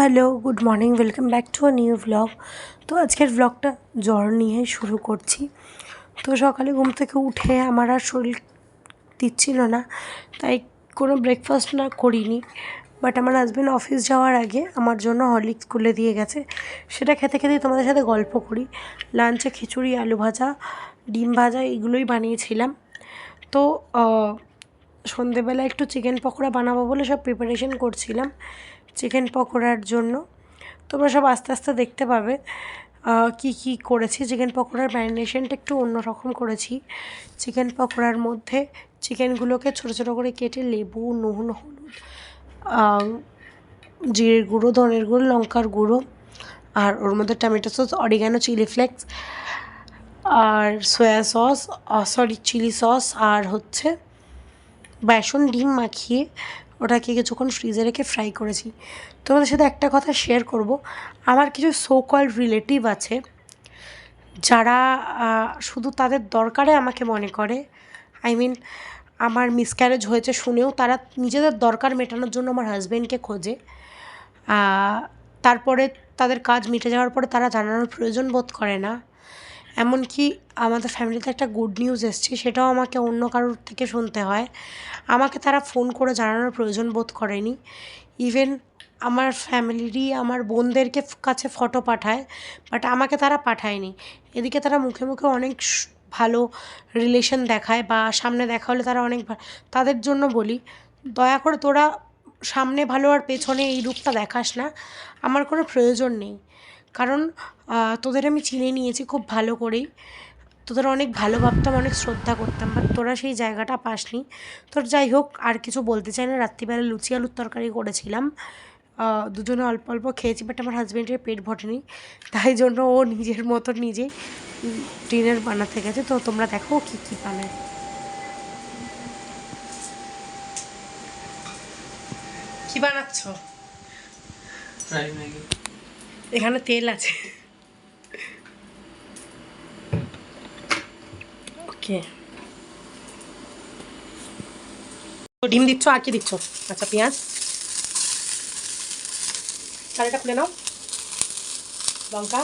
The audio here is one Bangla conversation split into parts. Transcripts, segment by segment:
Hello, good morning, welcome back to a new vlog তো আজকের ভ্লগটা জ্বর নিয়ে শুরু করছি। তো সকালে ঘুম থেকে উঠে আমার আর শরীর দিচ্ছিল না, তাই কোনো ব্রেকফাস্ট না করিনি। বাট আমার হাজব্যান্ড অফিস যাওয়ার আগে আমার জন্য হরলিক্স খুলে দিয়ে গেছে। সেটা খেতে খেতে তোমাদের সাথে গল্প করি। লাঞ্চে খিচুড়ি, আলু ভাজা, ডিম ভাজা এগুলোই বানিয়েছিলাম। তো সন্ধেবেলা একটু চিকেন পকোড়া বানাবো বলে সব প্রিপারেশন করছিলাম। চিকেন পকোড়ার জন্য। তোমরা সব আস্তে আস্তে দেখতে পাবে কি কি করেছি। চিকেন পকোড়ার ম্যারিনেশনটা একটু অন্যরকম করেছি। চিকেন পকোড়ার মধ্যে চিকেনগুলোকে ছোটো ছোটো করে কেটে লেবু, নুন, হলুদ জিরের গুঁড়ো, ধনের গুঁড়ো, লঙ্কার গুঁড়ো, আর ওর মধ্যে tomato sauce, oregano chilli flakes, আর soy sauce sorry, chilli sauce, আর হচ্ছে বেসন, ডিম মাখিয়ে ওটাকে কিছুক্ষণ ফ্রিজে রেখে ফ্রাই করেছি। তোমাদের সাথে একটা কথা শেয়ার করব। আমার কিছু সো কল রিলেটিভ আছে, যারা শুধু তাদের দরকারে আমাকে মনে করে। আই মিন আমার মিসক্যারেজ হয়েছে শুনেও তারা নিজেদের দরকার মেটানোর জন্য আমার হাজব্যান্ডকে খোঁজে। তারপরে তাদের কাজ মিটে যাওয়ার পরে তারা জানানোর প্রয়োজন বোধ করে না। এমনকি আমাদের ফ্যামিলিতে একটা গুড নিউজ এসছে, সেটাও আমাকে অন্য কারোর থেকে শুনতে হয়। আমাকে তারা ফোন করে জানানোর প্রয়োজন বোধ করেনি। ইভেন আমার ফ্যামিলিরই আমার বোনদেরকে কাছে ফটো পাঠায় বাট আমাকে তারা পাঠায়নি। এদিকে তারা মুখে মুখে অনেক ভালো রিলেশন দেখায় বা সামনে দেখা হলে তারা অনেক তাদের জন্য বলি, দয়া করে তোরা সামনে ভালো আর পেছনে এই রূপটা দেখাস না। আমার কোনো প্রয়োজন নেই। কারণ তোদের আমি চিনে নিয়েছি খুব ভালো করেই। তোদের অনেক ভালো ভাবতাম অনেক শ্রদ্ধা করতাম বাট তোরা সেই জায়গাটা পাসনি। তোর যাই হোক আর কিছু বলতে চাই না রাত্রিবেলা লুচি আলুর তরকারি করেছিলাম। দুজনে অল্প অল্প খেয়েছি বাট আমার হাজব্যান্ডের পেট ভটেনি তাই জন্য ও নিজের মতো নিজে ডিনার বানাতে গেছে। তো তোমরা দেখো ও কী কী বানায়। কী বানাচ্ছ? ম্যাগি। এখানে তেল আছে। ওকে। ডিম দিচ্ছ, আর কি দিচ্ছ? আচ্ছা পেঁয়াজ। কারিটা খুলে নাও। লঙ্কা।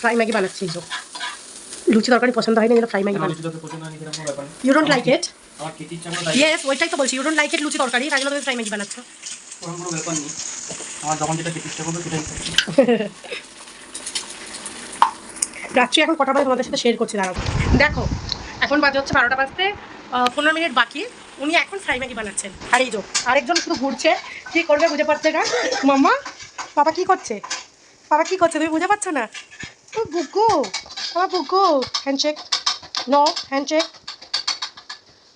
ফ্রাই ম্যাগি বানাচ্ছি, এই যে। লুচি তরকারি পছন্দ হয়নি যেন ফ্রাই না। You don't like it yes ওইটাই তো বলছি ইউ ডোন্ট লাইক ইট লুচি তরকারি তাই জন্য তুমি ফ্রাই ম্যাগি বানাচ্ছ। রাত্রি এখন কটা বাজে তোমাদের সাথে শেয়ার করছি দাঁড়াও। দেখো এখন বাজে হচ্ছে বারোটা বাজতে পনেরো মিনিট বাকি। উনি এখন ফ্রাই ম্যাগি বানাচ্ছেন। আর এই যো আরেকজন শুধু ঘুরছে কী করবে বুঝে পারছে না? মাম্মা বাবা কি করছে? বাবা কি করছে তুমি বুঝে পারছ না? ও বুগু আমার বুগু হ্যান্ডশেক নো হ্যান্ডশেক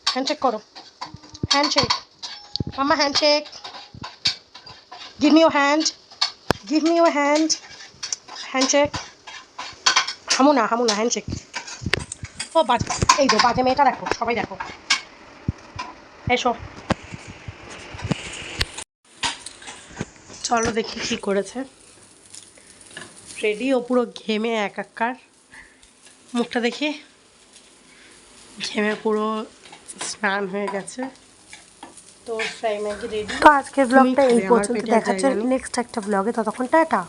হ্যান্ডশেক করো হ্যান্ডশেক মাম্মা handshake give me hand give me hand handshake হামু না হামু না হ্যান্ডশেক ও বাজে এই তো, বাজে মেয়েটা দেখো, সবাই দেখো। এসো। চলো দেখি কি করেছে। রেডি ও পুরো ঘেমে এক একার মুখটা দেখি। ঘেমে পুরো স্নান হয়ে গেছে। তো ফ্রাই ম্যাগি রেডি। তো আজকের ব্লগটা এই পর্যন্ত দেখাচ্ছে নেক্সট একটা ব্লগে ততক্ষণ টাটা।